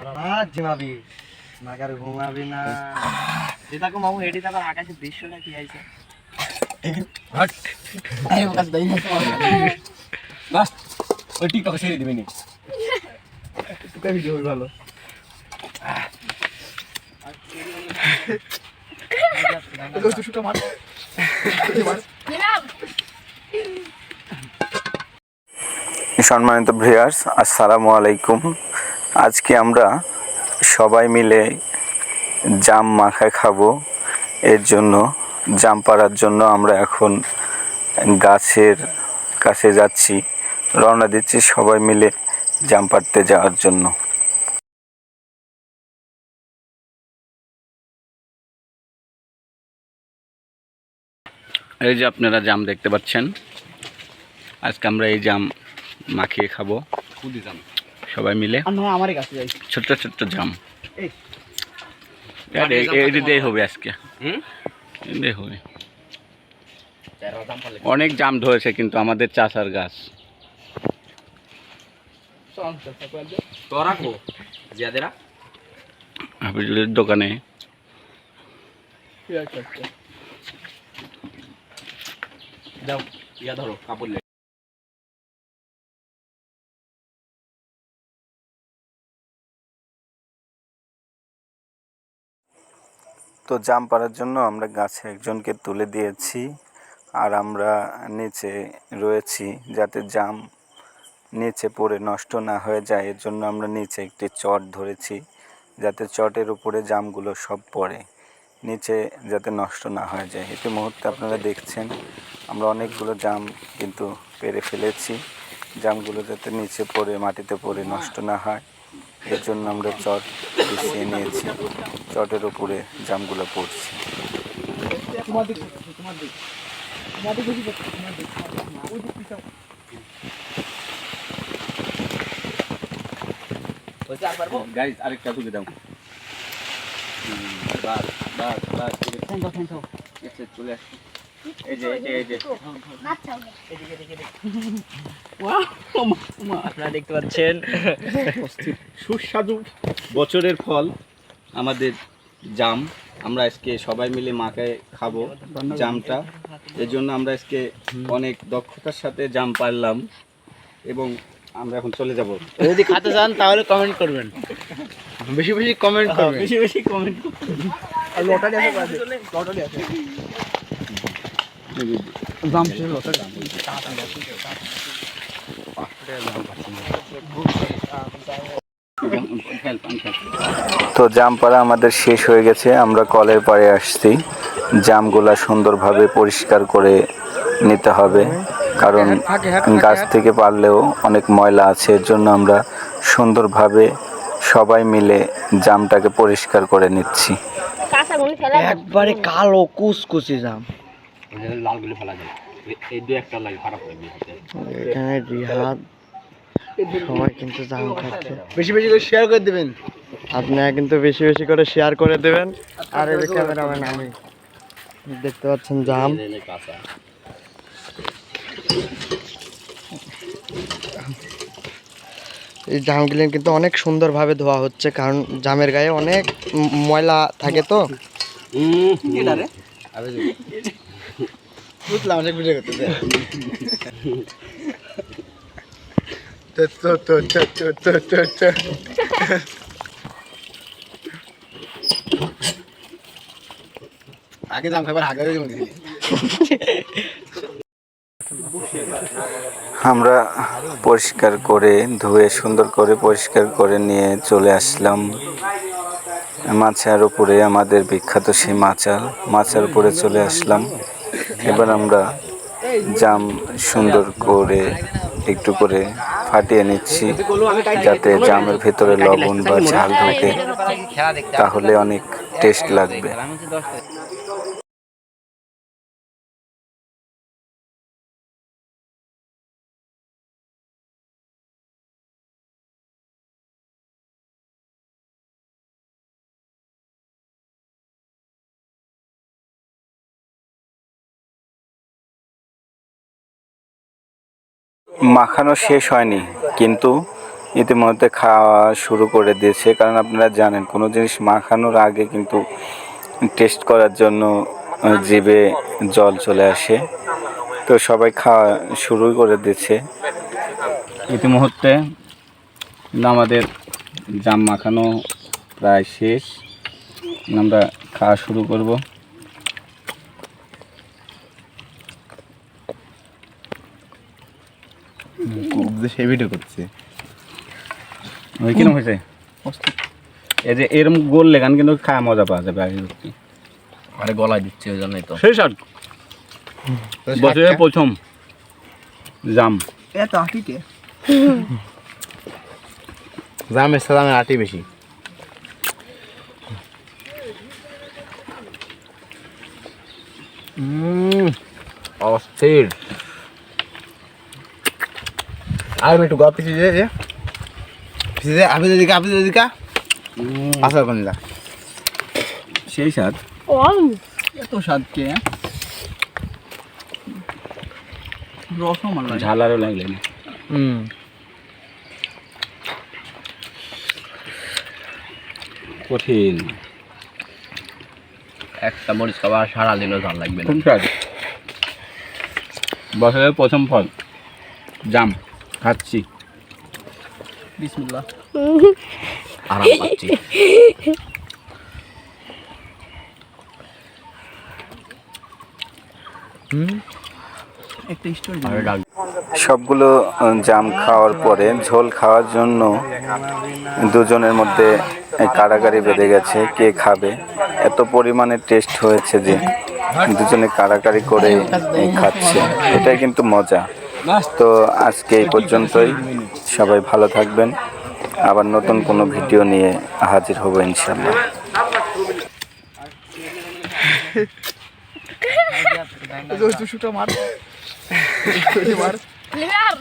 রাত জিমাবি। মাগার ঘুমাবি না। যেটাকে মামু এটি তারপর আকাশে দৃশ্যটা কি আইছে? লাস্ট ওই টিকটক ছেড়ে দিবি নি। ভিডিও ভালো। সম্মানিত ভিউয়ার্স আসসালামু আলাইকুম। আজকে আমরা সবাই মিলে জাম মাখা খাব। এর জন্য জাম পাড়ার জন্য আমরা এখন গাছের কাছে যাচ্ছি। রওনা দিচ্ছি সবাই মিলে জাম পাড়তে যাওয়ার জন্য। এই যে আপনারা জাম দেখতে পাচ্ছেন আজকে আমরা এই জাম মাখিয়ে খাব। কুদি যাম সবাই মিলে। আমার কাছে যাই। ছোট্ট ছোট্ট জাম। এই। আরে, এ- এটা দিয়ে হবে আজকে। হুম? এটা দিয়ে হবে। তেরো দাম পালে অনেক জাম ধরেছে কিন্তু আমাদের চাষার গাছ। তোরা কো জিয়াদেরা হাফিজুলের দোকানে। দাও ইয়া ধরো কাপড় তো জাম পাড়ার জন্য আমরা গাছে একজনকে তুলে দিয়েছি আর আমরা নিচে রয়েছি যাতে জাম নিচে পড়ে নষ্ট না হয়ে যায়। এর জন্য আমরা নিচে একটি চট ধরেছি যাতে চটের উপরে জামগুলো সব পড়ে, নিচে যাতে নষ্ট না হয়ে যায়। এটি মুহূর্তে আপনারা দেখছেন আমরা অনেকগুলো জাম কিন্তু পেরে ফেলেছি। জামগুলো যাতে নিচে পড়ে, মাটিতে পড়ে নষ্ট না হয়, এর জন্য আমরা চট বিছিয়ে নিয়েছি। চটের উপরে জামগুলো পড়ছে। আরেকটা তুলে দাও। বাস বাস বাস এসে চলে আসছে। এই যে এই যে এই যে। আপনারা দেখতে পাচ্ছেন। সুস্বাদু বছরের ফল। আমাদের জাম। আমরা আজকে সবাই মিলে মাখায় খাব জামটা। এর জন্য আমরা আজকে অনেক দক্ষতার সাথে জাম পারলাম এবং আমরা এখন চলে যাব। যদি খেতে চান তাহলে কমেন্ট করবেন। বেশি বেশি কমেন্ট করবেন। বেশি বেশি কমেন্ট আর লটারি আছে লটারি আছে। দাম ছিল লটারি। তো জাম পাড়া আমাদের শেষ হয়ে গেছে আমরা কলের পাড়ে আসছি। জামগুলা সুন্দরভাবে পরিষ্কার করে নিতে হবে কারণ গাছ থেকে পারলেও অনেক ময়লা আছে এর জন্য আমরা সুন্দরভাবে সবাই মিলে জামটাকে পরিষ্কার করে নিচ্ছি। একবারে কালো কুচকুচি জাম। লালগুলো ফেলা যায় এই দু একটা লাগে খারাপ লাগবে এখানে রিহাদ সবাই কিন্তু জাম খাচ্ছে বেশি বেশি করে শেয়ার করে দেবেন। আপনারা কিন্তু বেশি বেশি করে শেয়ার করে দেবেন। আর এই ক্যামেরাম্যান আমি। দেখতে পাচ্ছেন জাম। এই জামগুলো কিন্তু অনেক সুন্দরভাবে ধোয়া হচ্ছে কারণ জামের গায়ে অনেক ময়লা থাকে তো। বুঝলাম অনেক ভিডিও করতে তো তো তো তো তো তো তো আগে দাম খাবার, আগে আমরা পরিষ্কার করে, ধুয়ে, সুন্দর করে পরিষ্কার করে নিয়ে চলে আসলাম মাচার উপরে, আমাদের বিখ্যাত সেই মাচাল মাচার উপরে চলে আসলাম। এবার আমরা জাম সুন্দর করে, একটু করে ফাটিয়ে নিচ্ছি যাতে জামের ভেতরে লবণ বা ঝাল ঢোকে তাহলে অনেক টেস্ট লাগবে। মাখানো শেষ হয়নি, কিন্তু ইতিমধ্যে খাওয়া শুরু করে দিয়েছে। কারণ আপনারা জানেন, কোনো জিনিস মাখানোর আগে কিন্তু টেস্ট করার জন্য জিভে জল চলে আসে। তো সবাই খাওয়া শুরু করে দিয়েছে। ইতিমধ্যে কিন্তু আমাদের জাম মাখানো প্রায় শেষ। আমরা খাওয়া শুরু করব। সেই ভিডিও করছে। ওই কিরম হয়েছে? এই যে এরম গোল লেগান কিন্তু খাওয়া মজা পাওয়া যাবে আগে আরে গলায় দিচ্ছে ওই জন্যই তো। সেই শাক বছরের প্রথম জাম। এত আটিতে। জামের সালামের আটি বেশি। অস্থির। আর একটু গপ পিছিয়ে যে পিছিয়ে দিয়ে আপনি দিকে আপনি দিকে। আসা কোন যা সেই স্বাদ। এত স্বাদ কে? রসমালাই ঝাল আরও লাগলে না। হুম। কঠিন। একটা মরিচ খাবার সারাদিনও ঝাল লাগবে না। বছরের প্রথম ফল। জাম। খাচ্ছি। বিসমিল্লাহ। আরাম পাচ্ছি। সবগুলো জাম খাওয়ার পরে ঝোল খাওয়ার জন্য দুজনের মধ্যে কাড়াকাড়ি বেঁধে গেছে কে খাবে? এত পরিমাণে টেস্ট হয়েছে যে দুজনে কাড়াকাড়ি করে খাচ্ছে। এটাই কিন্তু মজা। তো আজকে এই পর্যন্তই। সবাই ভালো থাকবেন। আবার নতুন কোনো ভিডিও নিয়ে হাজির হব ইনশাল্লাহ মার। মার।